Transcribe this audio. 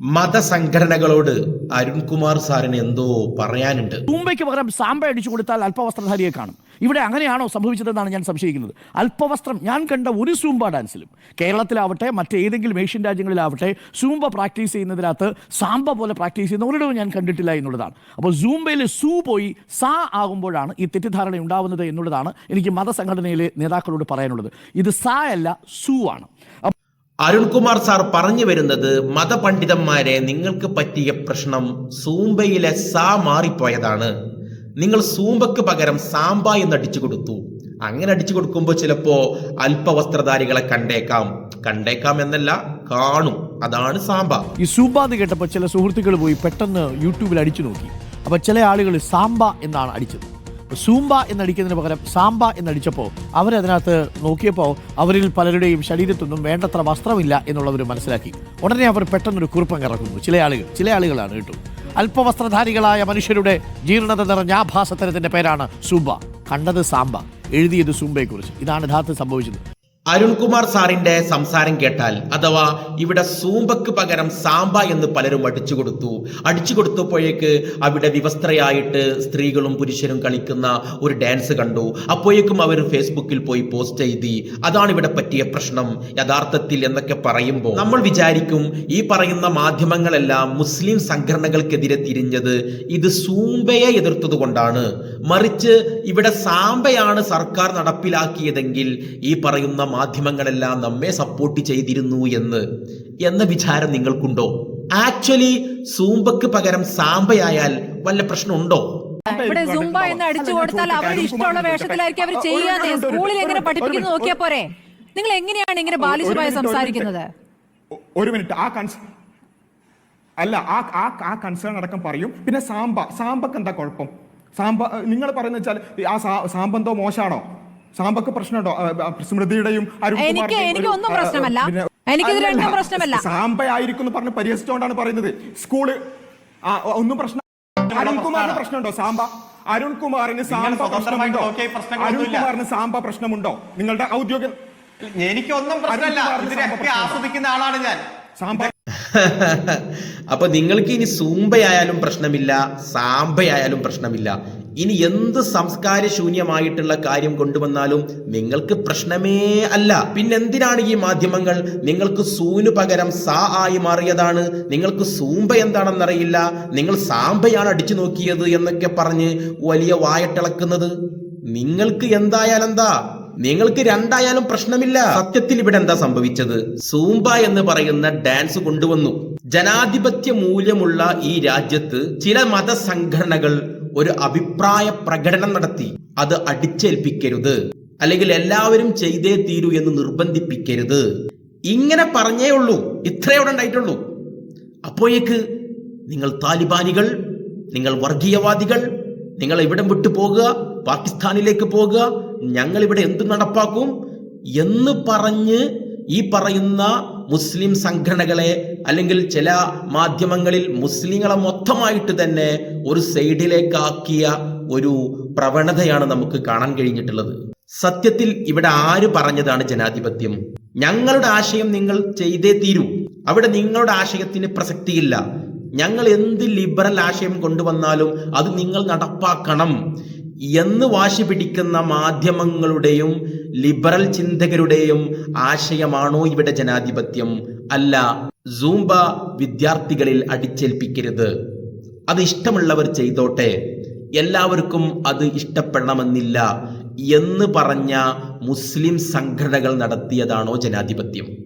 മതസംഘടനകളോട് അരുൺകുമാർ സാറിന് എന്തോ പറയാനുണ്ട്. തൂമ്പയ്ക്ക് പകരം സാമ്പ അടിച്ചു കൊടുത്താൽ അല്പവസ്ത്രധാരിയെ കാണും. ഇവിടെ അങ്ങനെയാണോ സംഭവിച്ചതെന്നാണ് ഞാൻ സംശയിക്കുന്നത്. അല്പവസ്ത്രം ഞാൻ കണ്ട ഒരു സൂംബ ഡാൻസിലും. കേരളത്തിലാവട്ടെ മറ്റേതെങ്കിലും ഏഷ്യൻ രാജ്യങ്ങളിലാവട്ടെ സൂംബ പ്രാക്ടീസ് ചെയ്യുന്നതിനകത്ത് സാമ്പ പോലെ പ്രാക്ടീസ് ചെയ്യുന്ന ഒരിടവും ഞാൻ കണ്ടിട്ടില്ല എന്നുള്ളതാണ്. അപ്പോൾ സൂംബയിൽ സൂ പോയി സാ ആകുമ്പോഴാണ് ഈ തെറ്റിദ്ധാരണ ഉണ്ടാവുന്നത് എന്നുള്ളതാണ് എനിക്ക് മതസംഘടനയിലെ നേതാക്കളോട് പറയാനുള്ളത്. ഇത് സാ അല്ല സൂ ആണ്. അരുൺകുമാർ സാർ പറഞ്ഞു വരുന്നത് മതപണ്ഡിതന്മാരെ നിങ്ങൾക്ക് പറ്റിയ പ്രശ്നം സൂമ്പയിലെ സാ മാറിപ്പോയതാണ്. നിങ്ങൾ സൂമ്പക്ക് പകരം സാമ്പ എന്ന് അടിച്ചു കൊടുത്തു. അങ്ങനെ അടിച്ചു കൊടുക്കുമ്പോൾ ചിലപ്പോ അല്പവസ്ത്രധാരികളെ കണ്ടേക്കാം. കണ്ടേക്കാം എന്നല്ല കാണും. അതാണ് സാമ്പ. ഈ സൂമ്പ എന്ന് കേട്ടപ്പോൾ ചില സുഹൃത്തുക്കൾ പോയി പെട്ടെന്ന് യൂട്യൂബിൽ അടിച്ചു നോക്കി. അപ്പൊ ചില ആളുകൾ സാമ്പ എന്നാണ് അടിച്ചത്. സൂമ്പ എന്നടിക്കുന്നതിന് പകരം സാമ്പ എന്നടിച്ചപ്പോൾ അവരതിനകത്ത് നോക്കിയപ്പോൾ അവരിൽ പലരുടെയും ശരീരത്തൊന്നും വേണ്ടത്ര വസ്ത്രമില്ല എന്നുള്ളവർ മനസ്സിലാക്കി. ഉടനെ അവർ പെട്ടെന്നൊരു കുറിപ്പങ്ങ് ഇറക്കുന്നു ചില ആളുകൾ ചില ആളുകളാണ് കേട്ടോ. അല്പവസ്ത്രധാരികളായ മനുഷ്യരുടെ ജീർണത നിറഞ്ഞ ആഭാസത്തരത്തിന്റെ പേരാണ് സൂംബ. കണ്ടത് സാമ്പ എഴുതിയത് സൂംബയെക്കുറിച്ച്. ഇതാണ് യഥാർത്ഥം സംഭവിച്ചത്. അരുൺകുമാർ സാറിന്റെ സംസാരം കേട്ടാൽ അഥവാ ഇവിടെ സൂമ്പക്ക് പകരം സാമ്പ എന്ന് പലരും അടിച്ചു കൊടുത്തു. അടിച്ചു കൊടുത്തപ്പോഴേക്ക് അവിടെ വിവസ്ത്രയായിട്ട് സ്ത്രീകളും പുരുഷനും കളിക്കുന്ന ഒരു ഡാൻസ് കണ്ടു. അപ്പോഴേക്കും അവർ ഫേസ്ബുക്കിൽ പോയി പോസ്റ്റ് ചെയ്തി അതാണ് ഇവിടെ പറ്റിയ പ്രശ്നം യഥാർത്ഥത്തിൽ എന്നൊക്കെ പറയുമ്പോൾ നമ്മൾ വിചാരിക്കും ഈ പറയുന്ന മാധ്യമങ്ങളെല്ലാം മുസ്ലിം സംഘടനകൾക്കെതിരെ തിരിഞ്ഞത് ഇത് സൂമ്പയെ എതിർത്തത് കൊണ്ടാണ്. മറിച്ച് ഇവിടെ സാമ്പയാണ് സർക്കാർ നടപ്പിലാക്കിയതെങ്കിൽ ഈ പറയുന്ന മാധ്യമങ്ങളെല്ലാം നമ്മെ സപ്പോർട്ട് ചെയ്തിരുന്നു എന്ന് എന്ന വിചാരം നിങ്ങൾക്കുണ്ടോ? ആക്ച്വലി സൂമ്പക്ക് പകരം സാമ്പയായാൽ വല്ല പ്രശ്നമുണ്ടോ? ഇവിടെ സുംബ എന്ന് അടിച്ചു കൊടുത്താൽ അവരുടെ ഇഷ്ടമുള്ള വേഷത്തിലായിരിക്കും അവർ ചെയ്യാതെ സ്കൂളിൽ എങ്ങനെ പഠിപ്പിക്കുന്നു നോക്കിയാ പോരെ. നിങ്ങൾ എങ്ങനെയാണ് ഇങ്ങനെ ബാലിശമായി സംസാരിക്കുന്നത്? ഒരു മിനിറ്റ്. ആ കൺസ് അല്ല ആ ആ ആ കൺസേൺ അടക്കം പറയും. പിന്നെ സാമ്പ സാമ്പക്ക് എന്താ കുഴപ്പം? സാമ്പ നിങ്ങൾ പറയുന്ന വെച്ചാൽ ആ സാമ്പന്തോ മോശാണോ മോശമാണോ? സാമ്പക്ക് പ്രശ്നമുണ്ടോ? സ്മൃതിയുടെയും എനിക്ക് എനിക്ക് ഒന്നും പ്രശ്നമല്ല. എനിക്കിത് രണ്ടും പ്രശ്നമല്ല. സാമ്പയായിരിക്കും എന്ന് പറഞ്ഞ് പരിഹസിച്ചുകൊണ്ടാണ് പറയുന്നത്. സ്കൂൾ ഒന്നും പ്രശ്നം അരുൺകുമാറിന് പ്രശ്നമുണ്ടോ? സാമ്പ അരുൺകുമാറിന് സാമ്പ പ്രശ്നമുണ്ടോ. അരുൺകുമാറിന് സാമ്പ പ്രശ്നമുണ്ടോ? നിങ്ങളുടെ ഔദ്യോഗിക എനിക്കൊന്നും പ്രശ്നമല്ല. ആസ്വദിക്കുന്ന ആളാണ് ഞാൻ. സാമ്പ അപ്പൊ നിങ്ങൾക്ക് ഇനി സൂമ്പയായാലും പ്രശ്നമില്ല സാമ്പയായാലും പ്രശ്നമില്ല. ഇനി എന്ത് സംസ്കാര ശൂന്യമായിട്ടുള്ള കാര്യം കൊണ്ടുവന്നാലും നിങ്ങൾക്ക് പ്രശ്നമേ അല്ല. പിന്നെന്തിനാണ് ഈ മാധ്യമങ്ങൾ? നിങ്ങൾക്ക് സൂനു പകരം സാ ആയി മാറിയതാണ്. നിങ്ങൾക്ക് സൂമ്പ എന്താണെന്നറിയില്ല. നിങ്ങൾ സാമ്പയാണ് അടിച്ചു നോക്കിയത് എന്നൊക്കെ പറഞ്ഞ് വലിയ വായട്ടിളക്കുന്നത് നിങ്ങൾക്ക് എന്തായാലെന്താ? നിങ്ങൾക്ക് രണ്ടായാലും പ്രശ്നമില്ല. സത്യത്തിൽ ഇവിടെ എന്താ സംഭവിച്ചത്? സൂംബ എന്ന് പറയുന്ന ഡാൻസ് കൊണ്ടുവന്നു. ജനാധിപത്യ മൂല്യമുള്ള ഈ രാജ്യത്ത് ചില മതസംഘടനകൾ ഒരു അഭിപ്രായ പ്രകടനം നടത്തി. അത് അടിച്ചേൽപ്പിക്കരുത്. അല്ലെങ്കിൽ എല്ലാവരും ചെയ്തേ തീരൂ എന്ന് നിർബന്ധിപ്പിക്കരുത്. ഇങ്ങനെ പറഞ്ഞേ ഉള്ളൂ. ഇത്രയോടെ ഉണ്ടായിട്ടുള്ളൂ. അപ്പോഴേക്ക് നിങ്ങൾ താലിബാനികൾ നിങ്ങൾ വർഗീയവാദികൾ നിങ്ങൾ ഇവിടം വിട്ടു പോകുക പാകിസ്ഥാനിലേക്ക് പോകുക ഞങ്ങൾ ഇവിടെ എന്ത് നടപ്പാക്കും എന്ന് പറഞ്ഞ് ഈ പറയുന്ന മുസ്ലിം സംഘടനകളെ അല്ലെങ്കിൽ ചില മാധ്യമങ്ങളിൽ മുസ്ലിങ്ങളെ മൊത്തമായിട്ട് തന്നെ ഒരു സൈഡിലേക്കാക്കിയ ഒരു പ്രവണതയാണ് നമുക്ക് കാണാൻ കഴിഞ്ഞിട്ടുള്ളത്. സത്യത്തിൽ ഇവിടെ ആര് പറഞ്ഞതാണ് ജനാധിപത്യം? ഞങ്ങളുടെ ആശയം നിങ്ങൾ ചെയ്തേ തീരൂ. അവിടെ നിങ്ങളുടെ ആശയത്തിന് പ്രസക്തിയില്ല. ഞങ്ങൾ എന്ത് ലിബറൽ ആശയം കൊണ്ടുവന്നാലും അത് നിങ്ങൾ നടപ്പാക്കണം. എന്ന് വാശി പിടിക്കുന്ന മാധ്യമങ്ങളുടെയും ലിബറൽ ചിന്തകരുടെയും ആശയമാണോ ഇവിടെ ജനാധിപത്യം? അല്ല സൂംബ വിദ്യാർത്ഥികളിൽ അടിച്ചേൽപ്പിക്കരുത്. അത് ഇഷ്ടമുള്ളവർ ചെയ്തോട്ടെ. എല്ലാവർക്കും അത് ഇഷ്ടപ്പെടണമെന്നില്ല എന്ന് പറഞ്ഞ മുസ്ലിം സംഘടനകൾ നടത്തിയതാണോ ജനാധിപത്യം?